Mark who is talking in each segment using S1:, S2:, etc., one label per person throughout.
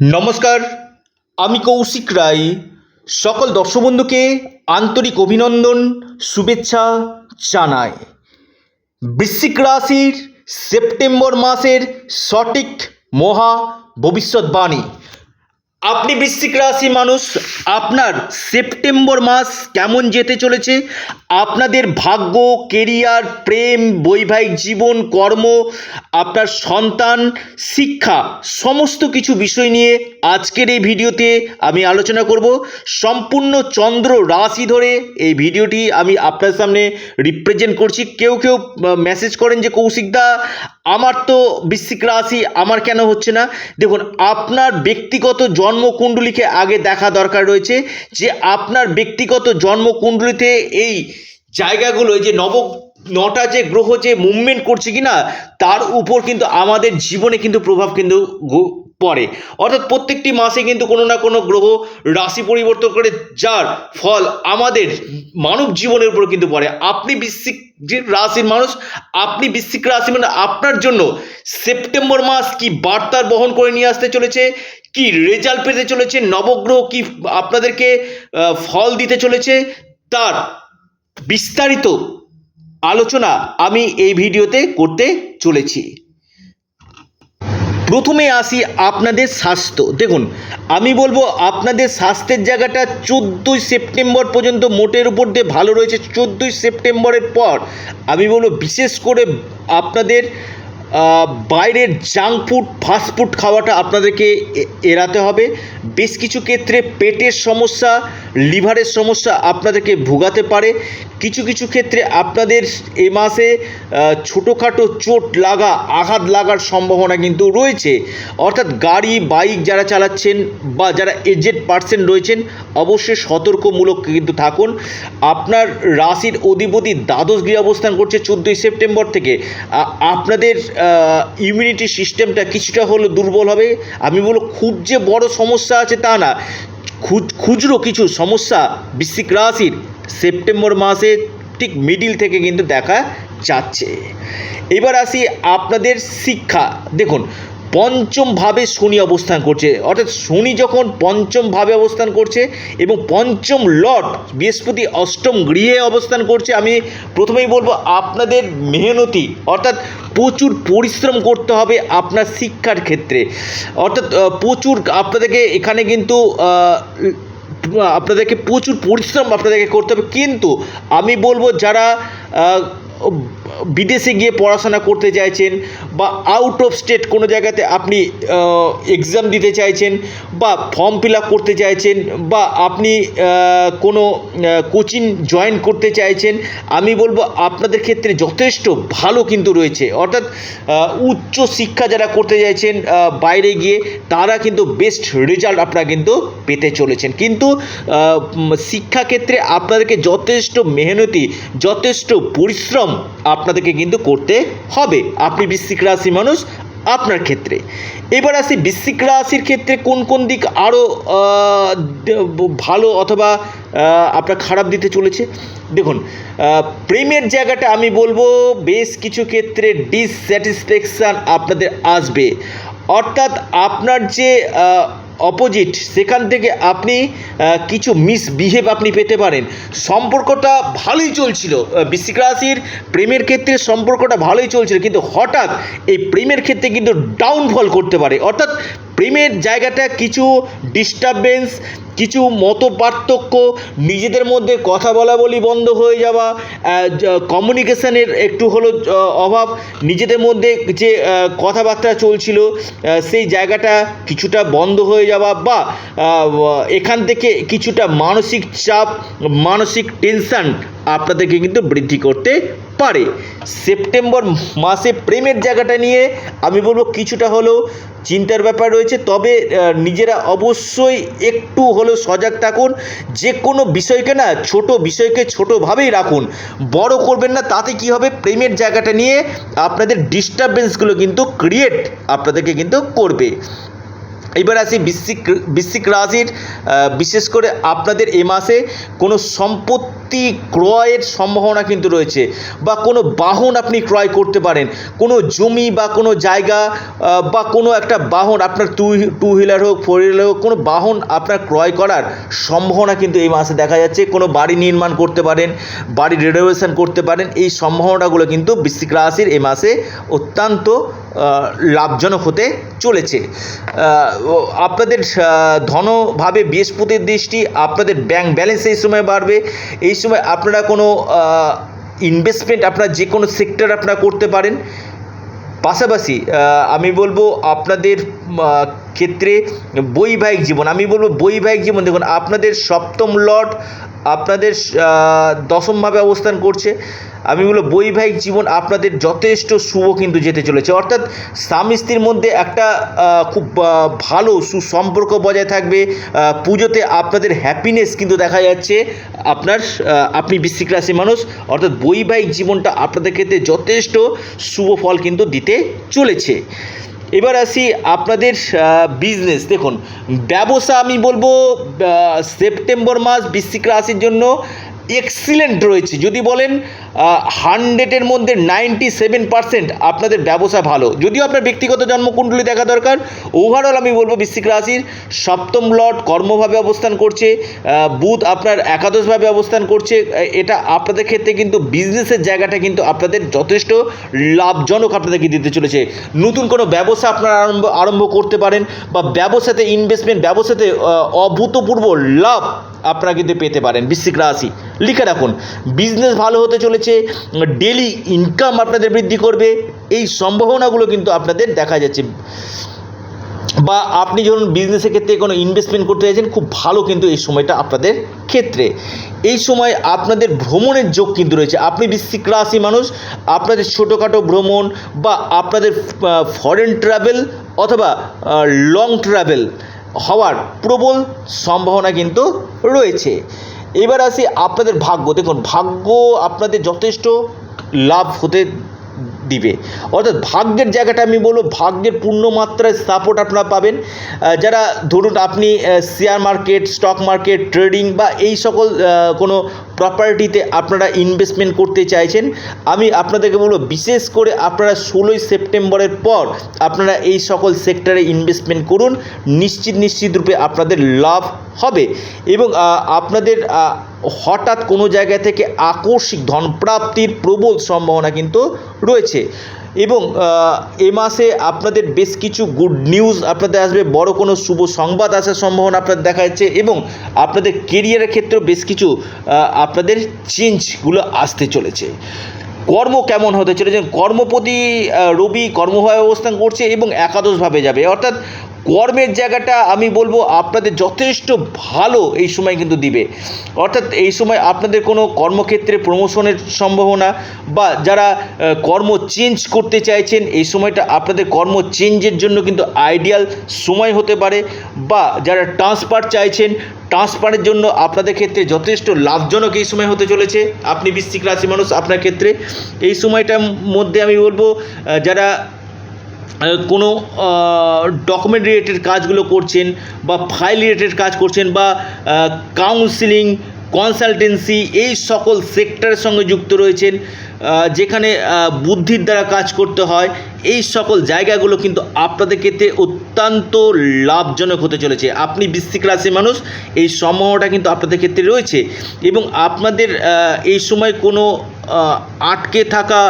S1: নমস্কার, আমি কৌশিক রায়। সকল দর্শক বন্ধুকে আন্তরিক অভিনন্দন, শুভেচ্ছা জানাই। বৃশ্চিক রাশির সেপ্টেম্বর মাসের সঠিক মহা ভবিষ্যৎবাণী। আপনি বৃশ্চিক রাশি মানুষ, আপনার সেপ্টেম্বর মাস কেমন যেতে চলেছে? আপনাদের ভাগ্য কেরিয়ার প্রেম, বৈবাহিক জীবন, কর্ম, আপনার সন্তান, শিক্ষা, সমস্ত কিছু বিষয় নিয়ে আজকের এই ভিডিওতে আমি আলোচনা করব। সম্পূর্ণ চন্দ্র রাশি ধরে এই ভিডিওটি আমি আপনার সামনে রিপ্রেজেন্ট করছি। কেউ কেউ মেসেজ করেন যে কৌশিকদা আমার তো বৃশ্চিক রাশি, আমার কেন হচ্ছে না? দেখুন, আপনার ব্যক্তিগত জন্মকুণ্ডলীকে আগে দেখা দরকার রয়েছে যে আপনার ব্যক্তিগত জন্মকুণ্ডলিতে এই জায়গাগুলো যে নব, নটা যে গ্রহ যে মুভমেন্ট করছে কি না তার উপর কিন্তু আমাদের জীবনে কিন্তু প্রভাব কিন্তু পড়ে। অর্থাৎ প্রত্যেকটি মাসে কিন্তু কোনো না কোনো গ্রহ রাশি পরিবর্তন করে, যার ফল আমাদের মানব জীবনের উপর কিন্তু পড়ে। আপনি বিশ্বিক যে রাশির মানুষ, আপনি বিশ্বিক রাশি মানে আপনার জন্য সেপ্টেম্বর মাস কি বার্তার বহন করে নিয়ে আসতে চলেছে? কি রেজাল্ট পেতে চলেছে? নবগ্রহ কি আপনাদেরকে ফল দিতে চলেছে? তার বিস্তারিত আলোচনা আমি এই ভিডিওতে করতে চলেছি। প্রথমে আসি আপনাদের স্বাস্থ্য। দেখুন, আমি বলব আপনাদের স্বাস্থ্যের জায়গাটা চোদ্দোই সেপ্টেম্বর পর্যন্ত মোটের উপর দিয়ে ভালো রয়েছে। চোদ্দোই সেপ্টেম্বরের পর আমি বলব বিশেষ করে আপনাদের বাইরের জাঙ্ক ফুড ফাস্টফুড খাওয়াটা আপনাদেরকে এড়াতে হবে। বেশ কিছু ক্ষেত্রে পেটের সমস্যা, লিভারের সমস্যা আপনাদেরকে ভোগাতে পারে। কিছু কিছু ক্ষেত্রে আপনাদের এ মাসে ছোটোখাটো চোট লাগা, আঘাত লাগার সম্ভাবনা কিন্তু রয়েছে। অর্থাৎ গাড়ি, বাইক যারা চালাচ্ছেন বা যারা এজেড পার্সন রয়েছেন, অবশ্যই সতর্কমূলক কিন্তু থাকুন। আপনার রাশির অধিপতি দ্বাদশ গৃহে অবস্থান করছে চোদ্দোই সেপ্টেম্বর থেকে। আপনাদের ইমিউনিটি সিস্টেমটা কিছুটা হলেও দুর্বল হবে। আমি বলব খুব যে বড় সমস্যা আছে তা না। খুচ- খুচরো কিছু সমস্যা বৃশ্চিক রাশির সেপ্টেম্বর মাসে ঠিক মিডিল থেকে কিন্তু দেখা যাচ্ছে। এবার আসি আপনাদের শিক্ষা। দেখুন পঞ্চম ভাবে শনি অবস্থান করছে। অর্থাৎ শনি যখন পঞ্চম ভাবে অবস্থান করছে এবং পঞ্চম লর্ড বৃহস্পতি অষ্টম গৃহে অবস্থান করছে, আমি প্রথমেই বলব আপনাদের মেহনতি, অর্থাৎ প্রচুর পরিশ্রম করতে হবে আপনার শিক্ষার ক্ষেত্রে। অর্থাৎ প্রচুর আপনাদেরকে এখানে কিন্তু আপনাদেরকে প্রচুর পরিশ্রম আপনাদেরকে করতে হবে। কিন্তু আমি বলব যারা বিদেশে গিয়ে পড়াশোনা করতে চাইছেন বা আউট অফ স্টেট কোনো জায়গাতে আপনি এক্সাম দিতে চাইছেন বা ফর্ম ফিল আপ করতে চাইছেন বা আপনি কোনো কোচিং জয়েন করতে চাইছেন, আমি বলব আপনাদের ক্ষেত্রে যথেষ্ট ভালো কিন্তু রয়েছে। অর্থাৎ উচ্চ শিক্ষা যারা করতে চাইছেন বাইরে গিয়ে, তারা কিন্তু বেস্ট রেজাল্ট আপনারা কিন্তু পেতে চলেছেন। কিন্তু শিক্ষাক্ষেত্রে আপনাদেরকে যথেষ্ট মেহনতি, যথেষ্ট পরিশ্রম আপনাদেরকে কিন্তু করতে হবে। আপনি বৃশ্চিক রাশি মানুষ, আপনার ক্ষেত্রে। এবার আসি, বৃশ্চিক রাশির ক্ষেত্রে কোন কোন দিক আরও ভালো অথবা আপনার খারাপ দিতে চলেছে? দেখুন প্রেমের জায়গাটা আমি বলব, বেশ কিছু ক্ষেত্রে ডিসস্যাটিসফ্যাকশান আপনাদের আসবে। অর্থাৎ আপনার যে অপোজিট, সেখান থেকে আপনি কিছু মিসবিহেভ আপনি পেতে পারেন। সম্পর্কটা ভালোই চলছিল। বৃশ্চিক রাশির প্রেমের ক্ষেত্রে সম্পর্কটা ভালোই চলছিল, কিন্তু হঠাৎ এই প্রেমের ক্ষেত্রে কিন্তু ডাউনফল করতে পারে। অর্থাৎ প্রেমের জায়গাটা কিছু ডিস্টারবেন্স কিছু মত পার্থক্য নিজেদের মধ্যে কথা বলা বলি বন্ধ হয়ে যাওয়া কমিউনিকেশনের একটু হলো অভাব, নিজেদের মধ্যে যে কথাবার্তা চলছিল সেই জায়গাটা কিছুটা বন্ধ হয়ে যাওয়া বা এখান থেকে কিছুটা মানসিক চাপ, মানসিক টেনশন আপনাদেরকে কিন্তু বৃদ্ধি করতে পারে। সেপ্টেম্বর মাসে প্রেমের জায়গাটা নিয়ে আমি বলব কিছুটা হলেও চিন্তার ব্যাপার রয়েছে। তবে নিজেরা অবশ্যই একটু হলেও সজাগ থাকুন। যে কোনো বিষয়কে না, ছোট বিষয়কে ছোটোভাবেই রাখুন। বড় করবেন না, তাতে কি হবে? প্রেমের জায়গাটা নিয়ে আপনাদের ডিস্টারবেন্সগুলো কিন্তু ক্রিয়েট আপনাদেরকে কিন্তু করবে। এবার আসি বৃশ্চিক বৃশ্চিক রাশির বিশেষ করে আপনাদের এ মাসে কোনো সম্পত্তি ক্রয়ের সম্ভাবনা কিন্তু রয়েছে বা কোনো বাহন আপনি ক্রয় করতে পারেন। কোনো জমি বা কোনো জায়গা বা কোনো একটা বাহন আপনার টু টু হুইলার হোক ফোর হুইলার হোক, কোনো বাহন আপনার ক্রয় করার সম্ভাবনা কিন্তু এই মাসে দেখা যাচ্ছে। কোনো বাড়ি নির্মাণ করতে পারেন, বাড়ি রেনোভেশন করতে পারেন, এই সম্ভাবনাগুলো কিন্তু বৃশ্চিক রাশির এই মাসে অত্যন্ত লাভজনক হতে চলেছে। আপনাদের ধনভাবে বৃহস্পতির দৃষ্টি, আপনাদের ব্যাংক ব্যালেন্স এই সময় বাড়বে। এই সময় আপনারা কোনো ইনভেস্টমেন্ট আপনারা যে কোনো সেক্টর আপনারা করতে পারেন। পাশাপাশি আমি বলব আপনাদের ক্ষেত্রে বৈবাহিক জীবন। আমি বলব বৈবাহিক জীবন। দেখুন, আপনাদের সপ্তম লট আপনাদের দশমভাবে অবস্থান করছে। আমি বলব বৈবাহিক জীবন আপনাদের যথেষ্ট শুভ কিন্তু যেতে চলেছে। অর্থাৎ স্বামী স্ত্রীর মধ্যে একটা খুব ভালো সুসম্পর্ক বজায় থাকবে। পুজোতে আপনাদের হ্যাপিনেস কিন্তু দেখা যাচ্ছে। আপনার আপনি বৃশ্চিক রাশি মানুষ, অর্থাৎ বৈবাহিক জীবনটা আপনাদের ক্ষেত্রে যথেষ্ট শুভ ফল কিন্তু দিতে চলেছে। এবার আসি আপনাদের বিজনেস দেখুন ব্যবসা আমি বলব সেপ্টেম্বর মাস বৃশ্চিক রাশির জন্য এক্সিলেন্ট রয়েছে। যদি বলেন হান্ড্রেডের মধ্যে নাইনটি সেভেন পার্সেন্ট আপনাদের ব্যবসা ভালো। যদিও আপনার ব্যক্তিগত জন্মকুণ্ডলী দেখা দরকার ওভারঅল আমি বলব বৃশ্চিক রাশির সপ্তম লট কর্মভাবে অবস্থান করছে বুধ আপনার একাদশভাবে অবস্থান করছে এটা আপনাদের ক্ষেত্রে কিন্তু বিজনেসের জায়গাটা কিন্তু আপনাদের যথেষ্ট লাভজনক আপনাদেরকে দিতে চলেছে। নতুন কোনো ব্যবসা আপনারা আরম্ভ আরম্ভ করতে পারেন বা ব্যবসাতে ইনভেস্টমেন্ট ব্যবসাতে অভূতপূর্ব লাভ আপনারা কিন্তু পেতে পারেন বৃশ্চিক রাশি। লিখে রাখুন। বিজনেস ভালো হতে চলেছে ডেলি ইনকাম আপনাদের বৃদ্ধি করবে, এই সম্ভাবনাগুলো কিন্তু আপনাদের দেখা যাচ্ছে। বা আপনি যখন বিজনেসের ক্ষেত্রে কোনো ইনভেস্টমেন্ট করতে চাইছেন খুব ভালো কিন্তু এই সময়টা আপনাদের ক্ষেত্রে। এই সময় আপনাদের ভ্রমণের যোগ কিন্তু রয়েছে। আপনি বৃশ্চিক রাশি মানুষ, আপনাদের ছোটোখাটো ভ্রমণ বা আপনাদের ফরেন ট্রাভেল অথবা লং ট্রাভেল হওয়ার প্রবল সম্ভাবনা কিন্তু রয়েছে। এবার আসি আপনাদের ভাগ্য। দেখুন, ভাগ্য আপনাদের যথেষ্ট লাভ হতে দিবে। অর্থাৎ ভাগ্যের জায়গাটা আমি বলব, ভাগ্যের পূর্ণ মাত্রায় সাপোর্ট আপনারা পাবেন। যারা ধরুন আপনি share market stock market trading বা এই সকল কোনো প্রপার্টিতে আপনারা ইনভেস্টমেন্ট করতে চাইছেন, আমি আপনাদেরকে বলব বিশেষ করে আপনারা ষোলোই সেপ্টেম্বরের পর আপনারা এই সকল সেক্টরে ইনভেস্টমেন্ট করুন, নিশ্চিত নিশ্চিত রূপে আপনাদের লাভ হবে। এবং আপনাদের হঠাৎ কোনো জায়গা থেকে আকস্মিক ধনপ্রাপ্তির প্রবল সম্ভাবনা কিন্তু রয়েছে। এবং এ মাসে আপনাদের বেশ কিছু গুড নিউজ আপনাদের আসবে। বড় কোনো শুভ সংবাদ আসার সম্ভাবনা আপনাদের দেখা যাচ্ছে এবং আপনাদের কেরিয়ারের ক্ষেত্রেও বেশ কিছু আপনাদের চেঞ্জগুলো আসতে চলেছে। কর্ম কেমন হতে চলেছে? কর্মপতি রবি কর্মভাবে অবস্থান করছে এবং একাদশভাবে যাবে। অর্থাৎ কর্মের জায়গাটা আমি বলব আপনাদের যথেষ্ট ভালো এই সময় কিন্তু দিবে। অর্থাৎ এই সময় আপনাদের কোনো কর্মক্ষেত্রে প্রমোশনের সম্ভাবনা বা যারা কর্ম চেঞ্জ করতে চাইছেন, এই সময়টা আপনাদের কর্ম চেঞ্জের জন্য কিন্তু আইডিয়াল সময় হতে পারে বা যারা ট্রান্সফার চাইছেন ট্রান্সফারের জন্য আপনাদের ক্ষেত্রে যথেষ্ট লাভজনক এই সময় হতে চলেছে। আপনি বৃশ্চিক রাশি মানুষ, আপনার ক্ষেত্রে এই সময়টার মধ্যে আমি বলব যারা কোনো ডকুমেন্ট রিলেটেড কাজগুলো করছেন বা ফাইল রিলেটেড কাজ করছেন বা কাউন্সিলিং কনসালটেন্সি এই সকল সেক্টরের সঙ্গে যুক্ত রয়েছেন যেখানে বুদ্ধির দ্বারা কাজ করতে হয়, এই সকল জায়গাগুলো কিন্তু আপনাদের ক্ষেত্রে অত্যন্ত লাভজনক হতে চলেছে। আপনি বৃশ্চিক রাশির মানুষ, এই সম্ভাবনাটা কিন্তু আপনাদের ক্ষেত্রে রয়েছে এবং আপনাদের এই সময় কোনো আটকে থাকা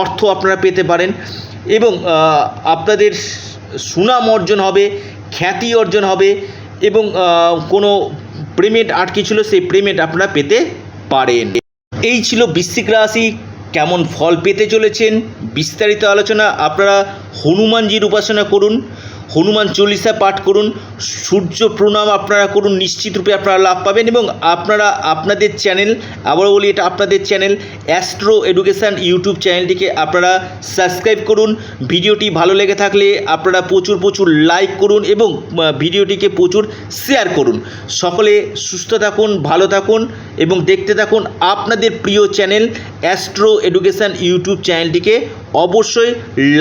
S1: অর্থ আপনারা পেতে পারেন। এবং আপনাদের সুনাম অর্জন হবে, খ্যাতি অর্জন হবে এবং কোনো পেমেন্ট আটকে ছিল, সেই পেমেন্ট আপনারা পেতে পারেন। এই ছিল বৃশ্চিক রাশি, কেমন ফল পেতে চলেছেন? বিস্তারিত আলোচনা আপনারা হনুমানজির উপাসনা করুন। হনুমান চল্লিশা পাঠ করুন, সূর্য প্রণাম আপনারা করুন, নিশ্চিত রূপে আপনারা লাভ পাবেন এবং আপনারা, আপনাদের চ্যানেল, আবারও বলি এটা আপনাদের চ্যানেল, অ্যাস্ট্রো এডুকেশান ইউটিউব চ্যানেলটিকে আপনারা সাবস্ক্রাইব করুন। ভিডিওটি ভালো লেগে থাকলে আপনারা প্রচুর প্রচুর লাইক করুন এবং ভিডিওটিকে প্রচুর শেয়ার করুন। সকলে সুস্থ থাকুন, ভালো থাকুন এবং দেখতে থাকুন আপনাদের প্রিয় চ্যানেল অ্যাস্ট্রো এডুকেশান ইউটিউব চ্যানেলটিকে অবশ্যই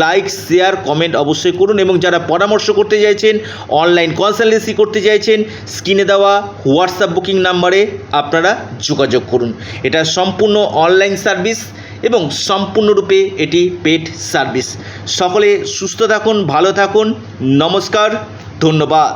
S1: লাইক শেয়ার কমেন্ট অবশ্যই করুন এবং যারা পরামর্শ করতে চাইছেন অনলাইন কনসালটেন্সি করতে চাইছেন, স্ক্রিনে দেওয়া হোয়াটসঅ্যাপ বুকিং নাম্বারে আপনারা যোগাযোগ করুন। এটা সম্পূর্ণ অনলাইন সার্ভিস এবং সম্পূর্ণরূপে এটি পেড সার্ভিস সকলে সুস্থ থাকুন, ভালো থাকুন, নমস্কার, ধন্যবাদ।